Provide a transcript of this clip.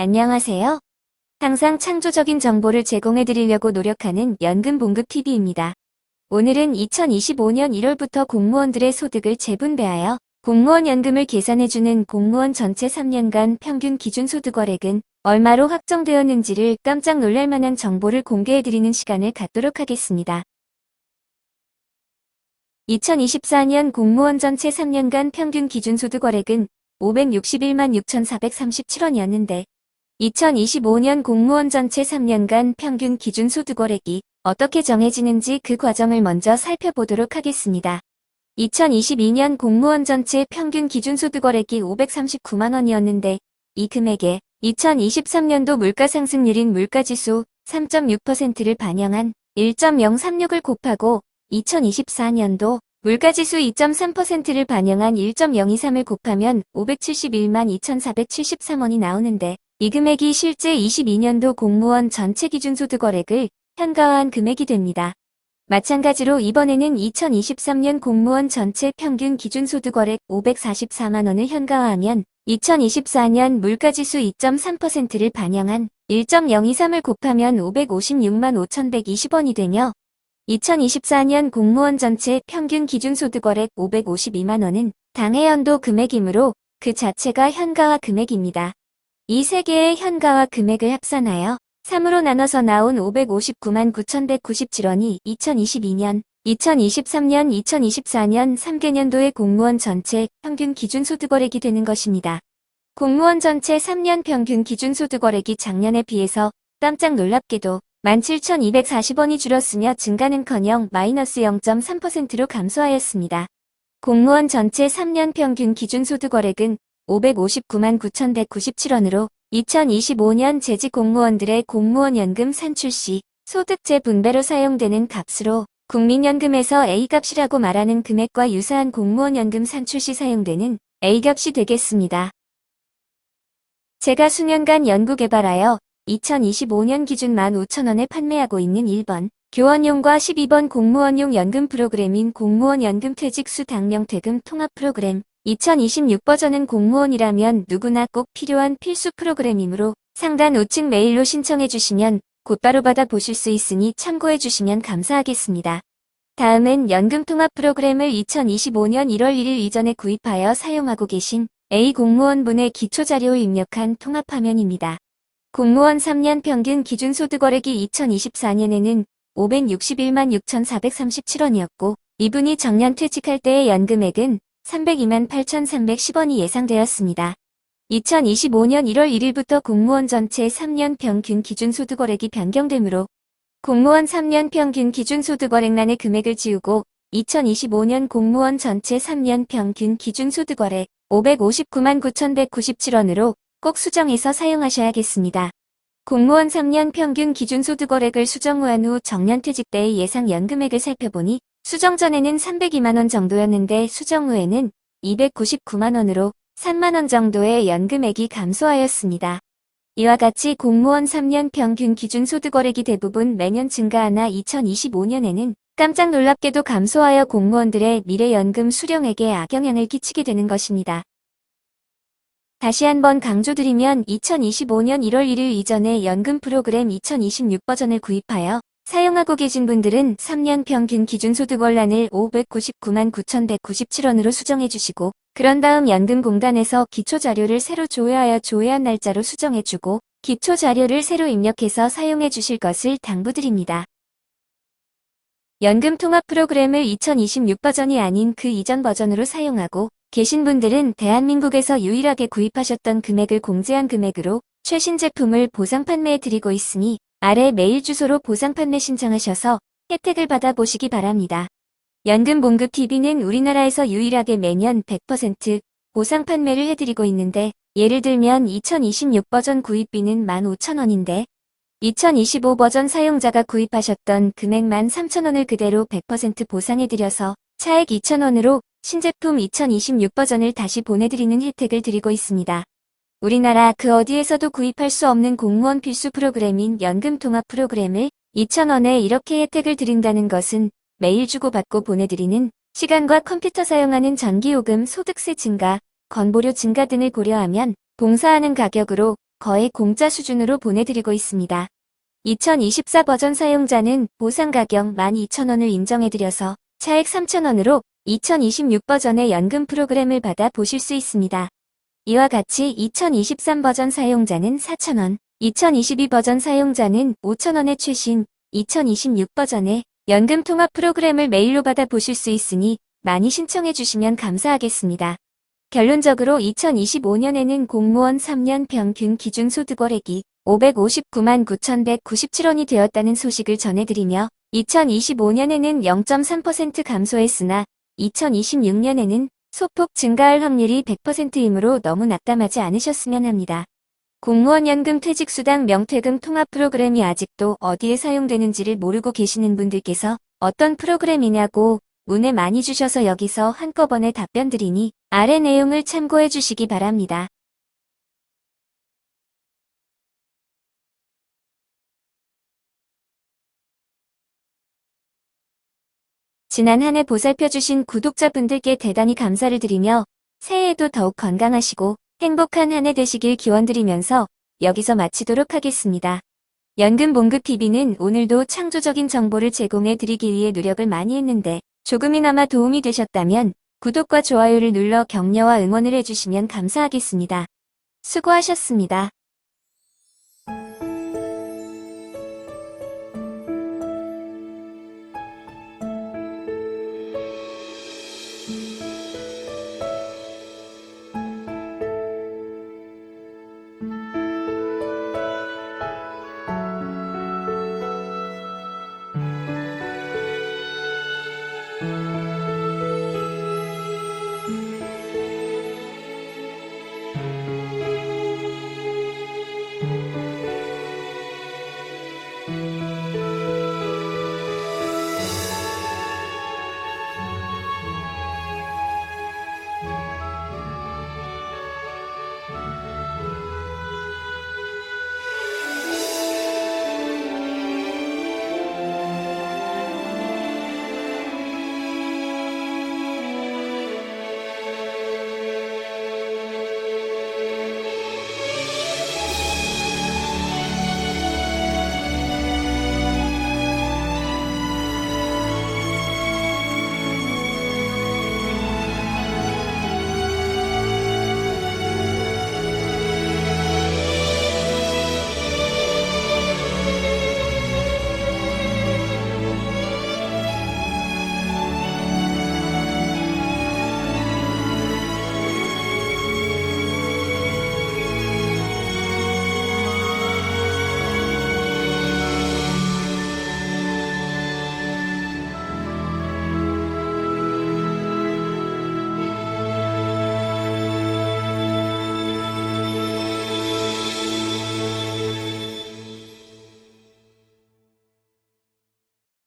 안녕하세요. 항상 창조적인 정보를 제공해 드리려고 노력하는 연금봉급TV입니다. 오늘은 2025년 1월부터 공무원들의 소득을 재분배하여 공무원 연금을 계산해주는 공무원 전체 3년간 평균 기준 소득월액은 얼마로 확정되었는지를 깜짝 놀랄 만한 정보를 공개해드리는 시간을 갖도록 하겠습니다. 2024년 공무원 전체 3년간 평균 기준 소득월액은 561만 6,437원이었는데 2025년 공무원 전체 3년간 평균 기준 소득월액이 어떻게 정해지는지 그 과정을 먼저 살펴보도록 하겠습니다. 2022년 공무원 전체 평균 기준 소득월액이 539만 원이었는데 이 금액에 2023년도 물가상승률인 물가지수 3.6%를 반영한 1.036을 곱하고 2024년도 물가지수 2.3%를 반영한 1.023을 곱하면 571만 2,473원이 나오는데 이 금액이 실제 22년도 공무원 전체 기준 소득월액을 현가화한 금액이 됩니다. 마찬가지로 이번에는 2023년 공무원 전체 평균 기준 소득월액 544만원을 현가화하면 2024년 물가지수 2.3%를 반영한 1.023을 곱하면 556만 5,120원이 되며 2024년 공무원 전체 평균 기준 소득월액 552만원은 당해 연도 금액이므로 그 자체가 현가화 금액입니다. 이 세 개의 현가화 금액을 합산하여 3으로 나눠서 나온 559만 9,197원이 2022년, 2023년, 2024년 3개년도의 공무원 전체 평균 기준 소득월액이 되는 것입니다. 공무원 전체 3년 평균 기준 소득월액이 작년에 비해서 깜짝 놀랍게도 17,240원이 줄었으며 증가는커녕 마이너스 0.3%로 감소하였습니다. 공무원 전체 3년 평균 기준 소득월액은 559만 9,197원으로 2025년 재직 공무원들의 공무원 연금 산출 시 소득재 분배로 사용되는 값으로 국민연금에서 A값이라고 말하는 금액과 유사한 공무원 연금 산출 시 사용되는 A값이 되겠습니다. 제가 수년간 연구개발하여 2025년 기준 15,000원에 판매하고 있는 1번 교원용과 12번 공무원용 연금 프로그램인 공무원 연금 퇴직수 당명퇴금 통합 프로그램 2026 버전은 공무원이라면 누구나 꼭 필요한 필수 프로그램이므로 상단 우측 메일로 신청해 주시면 곧바로 받아 보실 수 있으니 참고해 주시면 감사하겠습니다. 다음은 연금 통합 프로그램을 2025년 1월 1일 이전에 구입하여 사용하고 계신 A 공무원분의 기초자료 입력한 통합화면입니다. 공무원 3년 평균 기준소득월액이 2024년에는 561만 6,437원이었고 이분이 정년 퇴직할 때의 연금액은 302만 8,310원이 예상되었습니다. 2025년 1월 1일부터 공무원 전체 3년 평균 기준 소득월액이 변경되므로 공무원 3년 평균 기준 소득월액란의 금액을 지우고 2025년 공무원 전체 3년 평균 기준 소득월액 559만 9,197원으로 꼭 수정해서 사용하셔야겠습니다. 공무원 3년 평균 기준 소득월액을 수정한 후 정년퇴직 때의 예상 연금액을 살펴보니 수정 전에는 302만원 정도였는데 수정 후에는 299만원으로 3만원 정도의 연금액이 감소하였습니다. 이와 같이 공무원 3년 평균 기준 소득월액이 대부분 매년 증가하나 2025년에는 깜짝 놀랍게도 감소하여 공무원들의 미래연금 수령액에 악영향을 끼치게 되는 것입니다. 다시 한번 강조드리면 2025년 1월 1일 이전에 연금 프로그램 2026 버전을 구입하여 사용하고 계신 분들은 3년 평균 기준 소득 월란을 599만 9,197원으로 수정해 주시고 그런 다음 연금공단에서 기초자료를 새로 조회하여 조회한 날짜로 수정해 주고 기초자료를 새로 입력해서 사용해 주실 것을 당부드립니다. 연금 통합 프로그램을 2026 버전이 아닌 그 이전 버전으로 사용하고 계신 분들은 대한민국에서 유일하게 구입하셨던 금액을 공제한 금액으로 최신 제품을 보상 판매해 드리고 있으니 아래 메일 주소로 보상 판매 신청하셔서 혜택을 받아보시기 바랍니다. 연금 봉급 TV는 우리나라에서 유일하게 매년 100% 보상 판매를 해드리고 있는데 예를 들면 2026 버전 구입비는 15,000원인데 2025 버전 사용자가 구입하셨던 금액만 3,000원을 그대로 100% 보상해드려서 차액 2,000원으로 신제품 2026 버전을 다시 보내드리는 혜택을 드리고 있습니다. 우리나라 그 어디에서도 구입할 수 없는 공무원 필수 프로그램인 연금 통합 프로그램을 2,000원에 이렇게 혜택을 드린다는 것은 매일 주고받고 보내드리는 시간과 컴퓨터 사용하는 전기요금 소득세 증가, 건보료 증가 등을 고려하면 봉사하는 가격으로 거의 공짜 수준으로 보내드리고 있습니다. 2024 버전 사용자는 보상 가격 12,000원을 인정해드려서 차액 3,000원으로 2026 버전의 연금 프로그램을 받아 보실 수 있습니다. 이와 같이 2023 버전 사용자는 4,000원, 2022 버전 사용자는 5,000원의 최신 2026 버전의 연금 통합 프로그램을 메일로 받아 보실 수 있으니 많이 신청해 주시면 감사하겠습니다. 결론적으로 2025년에는 공무원 3년 평균 기준 소득월액이 559만 9,197원이 되었다는 소식을 전해드리며 2025년에는 0.3% 감소했으나 2026년에는 소폭 증가할 확률이 100%이므로 너무 낙담하지 않으셨으면 합니다. 공무원 연금 퇴직수당 명퇴금 통합 프로그램이 아직도 어디에 사용되는지를 모르고 계시는 분들께서 어떤 프로그램이냐고 문의 많이 주셔서 여기서 한꺼번에 답변 드리니 아래 내용을 참고해 주시기 바랍니다. 지난 한 해 보살펴주신 구독자분들께 대단히 감사를 드리며 새해에도 더욱 건강하시고 행복한 한 해 되시길 기원드리면서 여기서 마치도록 하겠습니다. 연금 봉급 TV는 오늘도 창조적인 정보를 제공해 드리기 위해 노력을 많이 했는데 조금이나마 도움이 되셨다면 구독과 좋아요를 눌러 격려와 응원을 해주시면 감사하겠습니다. 수고하셨습니다.